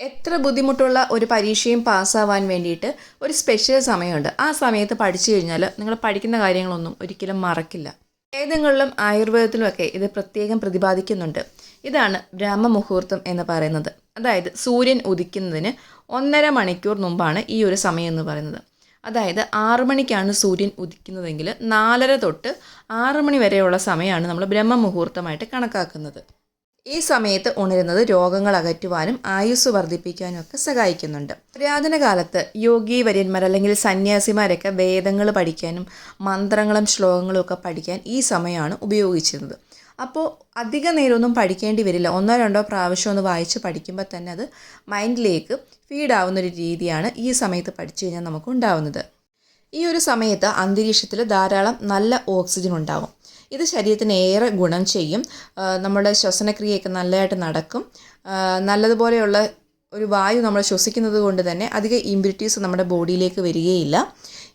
എത്ര ബുദ്ധിമുട്ടുള്ള ഒരു പരീക്ഷയും പാസ്സാവാൻ വേണ്ടിയിട്ട് ഒരു സ്പെഷ്യൽ സമയമുണ്ട്. ആ സമയത്ത് പഠിച്ചു കഴിഞ്ഞാൽ നിങ്ങൾ പഠിക്കുന്ന കാര്യങ്ങളൊന്നും ഒരിക്കലും മറക്കില്ല. വേദങ്ങളിലും ആയുർവേദത്തിലുമൊക്കെ ഇത് പ്രത്യേകം പ്രതിപാദിക്കുന്നുണ്ട്. ഇതാണ് ബ്രഹ്മമുഹൂർത്തം എന്ന് പറയുന്നത്. അതായത് സൂര്യൻ ഉദിക്കുന്നതിന് ഒന്നര മണിക്കൂർ മുമ്പാണ് ഈ ഒരു സമയം എന്ന് പറയുന്നത്. അതായത് ആറു മണിക്കാണ് സൂര്യൻ ഉദിക്കുന്നതെങ്കിൽ നാലര തൊട്ട് ആറു മണി വരെയുള്ള സമയമാണ് നമ്മൾ ബ്രഹ്മമുഹൂർത്തമായിട്ട് കണക്കാക്കുന്നത്. ഈ സമയത്ത് ഉണരുന്നത് രോഗങ്ങൾ അകറ്റുവാനും ആയുസ് വർദ്ധിപ്പിക്കാനും ഒക്കെ സഹായിക്കുന്നുണ്ട്. പുരാതന കാലത്ത് യോഗി വര്യന്മാർ അല്ലെങ്കിൽ സന്യാസിമാരൊക്കെ വേദങ്ങൾ പഠിക്കാനും മന്ത്രങ്ങളും ശ്ലോകങ്ങളും ഒക്കെ പഠിക്കാൻ ഈ സമയമാണ് ഉപയോഗിച്ചിരുന്നത്. അപ്പോൾ അധിക നേരമൊന്നും പഠിക്കേണ്ടി വരില്ല. ഒന്നോ രണ്ടോ പ്രാവശ്യം ഒന്ന് വായിച്ച് പഠിക്കുമ്പോൾ തന്നെ അത് മൈൻഡിലേക്ക് ഫീഡാവുന്ന ഒരു രീതിയാണ് ഈ സമയത്ത് പഠിച്ചു കഴിഞ്ഞാൽ നമുക്ക് ഉണ്ടാവുന്നത്. ഈ ഒരു സമയത്ത് അന്തരീക്ഷത്തിൽ ധാരാളം നല്ല ഓക്സിജൻ ഉണ്ടാകും ഇത് ശരീരത്തിന് ഏറെ ഗുണം ചെയ്യും. നമ്മുടെ ശ്വസനക്രിയയൊക്കെ നല്ലതായിട്ട് നടക്കും. നല്ലതുപോലെയുള്ള ഒരു വായു നമ്മൾ ശ്വസിക്കുന്നത് കൊണ്ട് തന്നെ അധികം ഇമ്പ്യൂരിറ്റീസ് നമ്മുടെ ബോഡിയിലേക്ക് വരികയില്ല.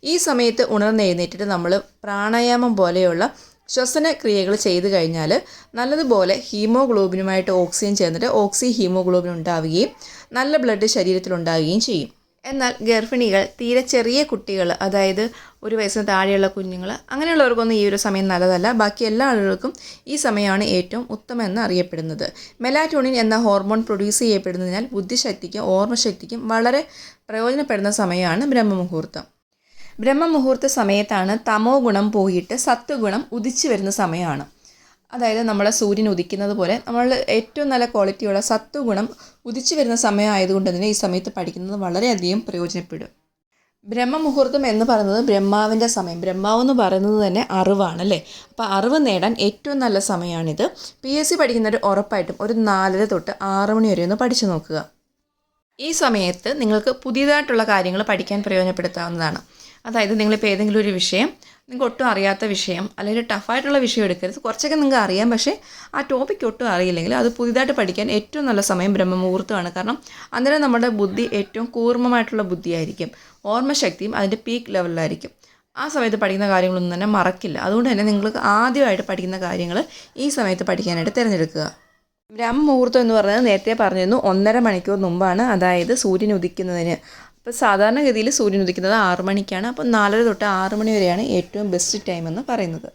ഈ സമയത്ത് ഉണർന്നെഴുന്നേറ്റിട്ട് നമ്മൾ പ്രാണായാമം പോലെയുള്ള ശ്വസന ക്രിയകൾ ചെയ്തു കഴിഞ്ഞാൽ നല്ലതുപോലെ ഹീമോഗ്ലോബിനുമായിട്ട് ഓക്സിജൻ ചേർന്നിട്ട് ഓക്സി ഹീമോഗ്ലോബിൻ ഉണ്ടാവുകയും നല്ല ബ്ലഡ് ശരീരത്തിൽ ഉണ്ടാവുകയും ചെയ്യും. എന്നാൽ ഗർഭിണികൾ തീരെ ചെറിയ കുട്ടികൾ അതായത് ഒരു വയസ്സിന് താഴെയുള്ള കുഞ്ഞുങ്ങൾ അങ്ങനെയുള്ളവർക്കൊന്നും ഈ ഒരു സമയം നല്ലതല്ല. ബാക്കി എല്ലാ ആളുകൾക്കും ഈ സമയമാണ് ഏറ്റവും ഉത്തമം എന്ന് അറിയപ്പെടുന്നത്. മെലാറ്റോണിൻ എന്ന ഹോർമോൺ പ്രൊഡ്യൂസ് ചെയ്യപ്പെടുന്നതിനാൽ ബുദ്ധിശക്തിക്കും ഓർമ്മശക്തിക്കും വളരെ പ്രയോജനപ്പെടുന്ന സമയമാണ് ബ്രഹ്മമുഹൂർത്തം. ബ്രഹ്മമുഹൂർത്ത സമയത്താണ് തമോ ഗുണം പോയിട്ട് സത്വഗുണം ഉദിച്ചു വരുന്ന സമയമാണ്. അതായത് നമ്മളെ സൂര്യൻ ഉദിക്കുന്നത് പോലെ നമ്മൾ ഏറ്റവും നല്ല ക്വാളിറ്റിയുള്ള സത്വഗുണം ഉദിച്ചു വരുന്ന സമയമായതുകൊണ്ട് തന്നെ ഈ സമയത്ത് പഠിക്കുന്നത് വളരെയധികം പ്രയോജനപ്പെടും. ബ്രഹ്മമുഹൂർത്തം എന്ന് പറയുന്നത് ബ്രഹ്മാവിന്റെ സമയം. ബ്രഹ്മാവ് എന്ന് പറയുന്നത് തന്നെ അറിവാണ് അല്ലേ അപ്പോൾ അറിവ് നേടാൻ ഏറ്റവും നല്ല സമയമാണിത്. പി എസ് സി പഠിക്കുന്നവർ ഉറപ്പായിട്ടും ഒരു നാലര തൊട്ട് ആറ് മണി വരെ ഒന്ന് പഠിച്ചു നോക്കുക. ഈ സമയത്ത് നിങ്ങൾക്ക് പുതിയതായിട്ടുള്ള കാര്യങ്ങൾ പഠിക്കാൻ പ്രയോജനപ്പെടുത്താവുന്നതാണ്. അതായത് നിങ്ങളിപ്പോൾ ഏതെങ്കിലും ഒരു വിഷയം നിങ്ങൾക്ക് ഒട്ടും അറിയാത്ത വിഷയം അല്ലെങ്കിൽ ടഫായിട്ടുള്ള വിഷയം എടുക്കരുത്. കുറച്ചൊക്കെ നിങ്ങൾക്ക് അറിയാം പക്ഷേ ആ ടോപ്പിക്ക് ഒട്ടും അറിയില്ലെങ്കിൽ അത് പുതിയതായിട്ട് പഠിക്കാൻ ഏറ്റവും നല്ല സമയം ബ്രഹ്മമുഹൂർത്തമാണ്. കാരണം അന്നേരം നമ്മുടെ ബുദ്ധി ഏറ്റവും കൂർമ്മമായിട്ടുള്ള ബുദ്ധിയായിരിക്കും. ഓർമ്മശക്തിയും അതിന്റെ പീക്ക് ലെവലിലായിരിക്കും ആ സമയത്ത് പഠിക്കുന്ന കാര്യങ്ങളൊന്നും തന്നെ മറക്കില്ല. അതുകൊണ്ട് തന്നെ നിങ്ങൾക്ക് ആദ്യമായിട്ട് പഠിക്കുന്ന കാര്യങ്ങൾ ഈ സമയത്ത് പഠിക്കാനായിട്ട് തിരഞ്ഞെടുക്കുക. ബ്രഹ്മമുഹൂർത്തം എന്ന് പറയുന്നത് നേരത്തെ പറഞ്ഞിരുന്നു ഒന്നര മണിക്കൂർ മുമ്പാണ്. അതായത് സൂര്യൻ ഉദിക്കുന്നതിന്. അപ്പോൾ സാധാരണഗതിയിൽ സൂര്യൻ ഉദിക്കുന്നത് ആറ് മണിക്കാണ്. അപ്പോൾ നാലര തൊട്ട് ആറ് മണി വരെയാണ് ഏറ്റവും ബെസ്റ്റ് ടൈം എന്ന് പറയുന്നത്.